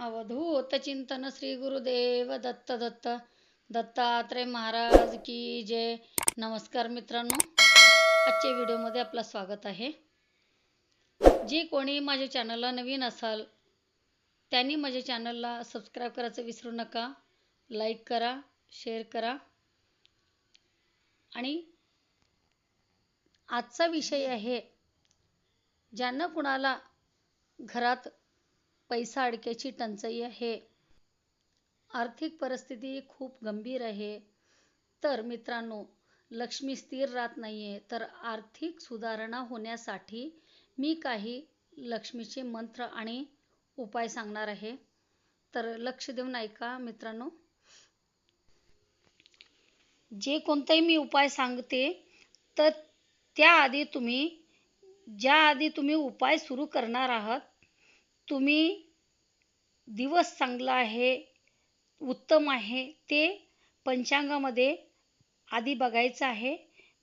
अवधूत चिंतन श्री गुरुदेव दत्त दत्त. दत्तात्रय महाराज की जय. नमस्कार मित्रांनो. आजच्या व्हिडिओमध्ये आपलं स्वागत आहे. जे कोणी माझ्या चॅनलला नवीन असाल त्यांनी माझ्या चॅनलला सबस्क्राईब करायचं विसरू नका. लाईक करा शेअर करा. आणि आजचा विषय आहे ज्यांना कुणाला घरात पैसा अडक्याची टंचाई आहे. आर्थिक परिस्थिती खूप गंभीर आहे. तर मित्रांनो लक्ष्मी स्थिर राहत नाही आहे तर आर्थिक सुधारणा होण्यासाठी मी काही लक्ष्मीचे मंत्र आणि उपाय सांगणार आहे. तर लक्ष देऊन ऐका मित्रांनो. जे कोणताही मी उपाय सांगते तर त्याआधी तुम्ही ज्या आधी तुम्ही उपाय सुरू करणार आहात तुम्ही दिवस चांगला आहे उत्तम आहे ते पंचांगामध्ये आधी बघायचं आहे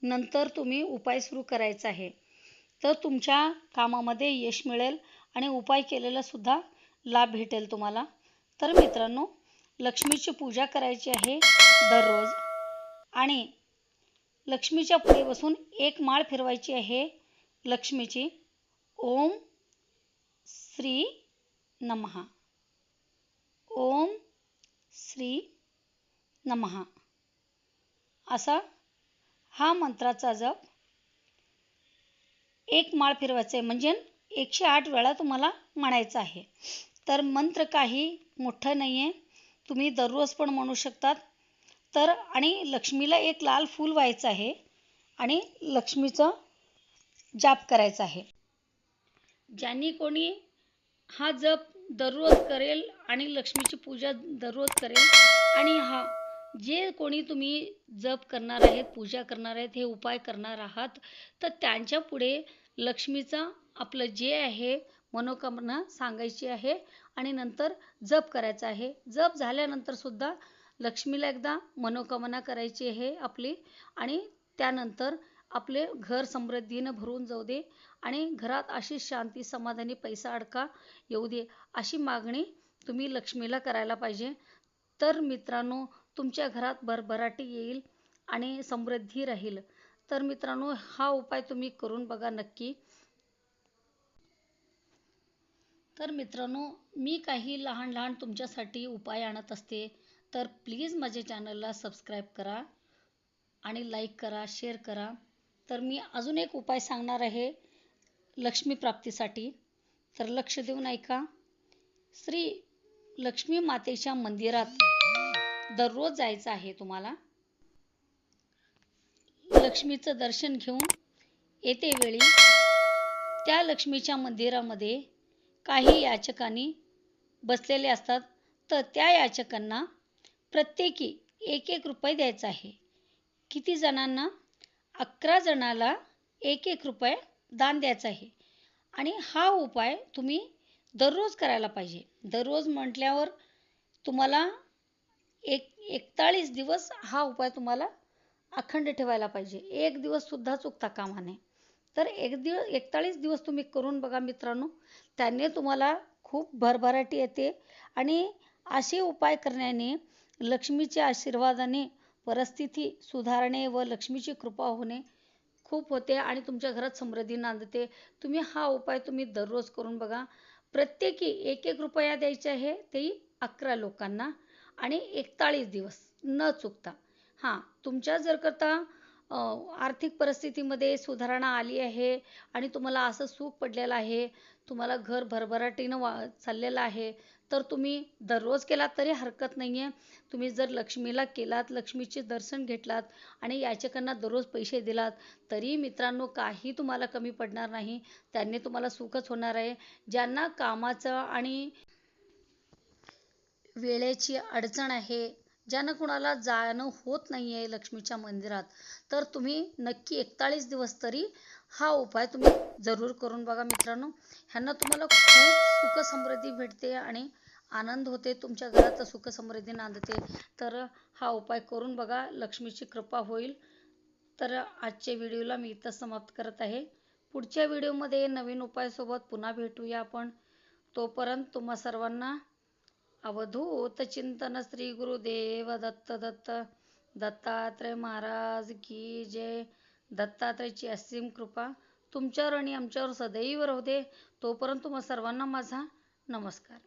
नंतर तुम्ही उपाय सुरू करायचा आहे. तर तुमच्या कामामध्ये यश मिळेल आणि उपाय केलेला सुद्धा लाभ भेटेल तुम्हाला. तर मित्रांनो लक्ष्मीची पूजा करायची आहे दररोज आणि लक्ष्मीच्या पुढे बसून एक माळ फिरवायची आहे लक्ष्मीची. ओम श्री नमः. ओम श्री नमहा असा हा मंत्राचा जप एक माळ फिरवायचा आहे म्हणजे एकशे आठ वेळा तुम्हाला म्हणायचं आहे. तर मंत्र काही मोठं नाही आहे तुम्ही दररोज पण म्हणू शकतात. तर आणि लक्ष्मीला एक लाल फूल व्हायचं आहे आणि लक्ष्मीचं जाप करायचा आहे. ज्यांनी कोणी हा जप दररोज करेल आणि लक्ष्मीची पूजा दररोज करेल. आणि हा जे कोणी तुम्ही जप करणार आहेत पूजा करणार आहेत हे उपाय करणार आहात तर त्यांच्या पुढे लक्ष्मीचा आपलं जे आहे मनोकामना सांगायची आहे आणि नंतर जप करायचा आहे. जप झाल्यानंतर सुद्धा लक्ष्मीला एकदा मनोकामना करायची आहे आपली आणि त्यानंतर आपले घर समृद्धीनं भरून जाऊ दे आणि घरात अशी शांती समाधानी पैसा अडका येऊ दे अशी मागणी तुम्ही लक्ष्मीला करायला पाहिजे. तर मित्रांनो तुमच्या घरात भरभराटी येईल आणि समृद्धी राहील. तर मित्रांनो हा उपाय तुम्ही करून बघा नक्की. तर मित्रांनो मी काही लहान लहान तुमच्यासाठी उपाय आणत असते. तर प्लीज माझ्या चॅनलला सबस्क्राईब करा आणि लाईक करा शेअर करा. तर मी अजून एक उपाय सांगणार आहे लक्ष्मी प्राप्तीसाठी. तर लक्ष देऊन ऐका. श्री लक्ष्मी मातेच्या मंदिरात दररोज जायचं आहे तुम्हाला. लक्ष्मीचं दर्शन घेऊन येते वेळी त्या लक्ष्मीच्या मंदिरामध्ये काही याचकांनी बसलेले असतात. तर त्या याचकांना प्रत्येकी एक एक रुपये द्यायचा आहे. किती जणांना? अकरा जणाला एक एक रुपये दान द्यायचं आहे. आणि हा उपाय तुम्ही दररोज करायला पाहिजे. दररोज म्हटल्यावर तुम्हाला एक एकताळीस दिवस हा उपाय तुम्हाला अखंड ठेवायला पाहिजे. एक दिवससुद्धा चुकता कामा नये. तर एक दिवस एकताळीस दिवस तुम्ही करून बघा मित्रांनो त्याने तुम्हाला खूप भरभराटी येते. आणि असे उपाय करण्याने लक्ष्मीच्या आशीर्वादाने परिस्थिती सुधारणे व लक्ष्मीची कृपा होणे खूप होते आणि तुमच्या घरात समृद्धी नांदते. तुम्ही हा उपाय तुम्ही दररोज करून बघा. प्रत्येकी एक एक रुपया द्यायचे आहे तेही अकरा लोकांना आणि एकताळीस दिवस न चुकता. हां तुमच्या जर करता आर्थिक परिस्थितीमध्ये सुधारणा आली आहे आणि तुम्हाला असं सुख पडलेलं आहे तुम्हाला घर भरभराटीनं वा चाललेलं आहे तर तुम्ही दररोज केलात तरी हरकत नाही आहे तुम्ही जर लक्ष्मीला केलात लक्ष्मीचे दर्शन घेतलात आणि याचकांना दररोज पैसे दिलात तरी मित्रांनो काही तुम्हाला कमी पडणार नाही. त्यांनी तुम्हाला सुखच होणार आहे. ज्यांना कामाचं आणि वेळेची अडचण आहे ज्यांना कुणाला जाणं होत नाही आहे लक्ष्मीच्या मंदिरात तर तुम्ही नक्की एकताळीस दिवस तरी हा उपाय तुम्ही जरूर करून बघा मित्रांनो. ह्यांना तुम्हाला खूप सुख समृद्धी भेटते आणि आनंद होते तुमच्या घरात सुख समृद्धी नांदते. तर हा उपाय करून बघा लक्ष्मीची कृपा होईल. तर आजच्या व्हिडिओला मी इथं समाप्त करत आहे. पुढच्या व्हिडिओमध्ये नवीन उपायासोबत पुन्हा भेटूया आपण. तोपर्यंत तुम्हा सर्वांना अवधूत चिंतन श्री गुरुदेव दत्त दत्त. दत्तात्रय महाराज की जय दत्तात्रयची असीम कृपा तुमच्यावर आणि आमच्यावर सदैव राहू दे. तोपर्यंत तुम्हा सर्वांना माझा नमस्कार.